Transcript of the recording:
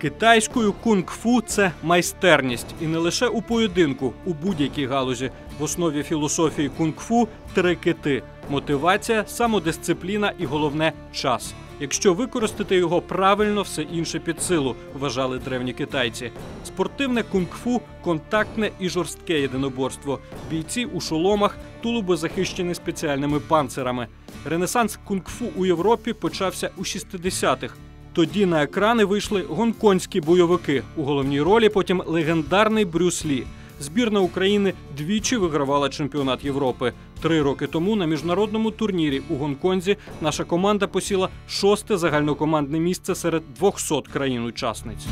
Китайською кунг-фу це майстерність, і не лише у поєдинку, у будь-якій галузі. В основі філософії кунг-фу три кити: мотивація, самодисципліна і головне час. Якщо використати його правильно, все інше під силу, вважали древні китайці. Спортивне кунг-фу контактне і жорстке єдиноборство. Бійці у шоломах, тулуби захищені спеціальними панцирами. Ренесанс кунг-фу у Європі почався у 60-х. Тоді на екрани вийшли гонконгські бойовики. У головній ролі потім легендарний Брюс Лі. Збірна України двічі вигравала чемпіонат Європи. Три роки тому на міжнародному турнірі у Гонконзі наша команда посіла шосте загальнокомандне місце серед 200 країн-учасниць.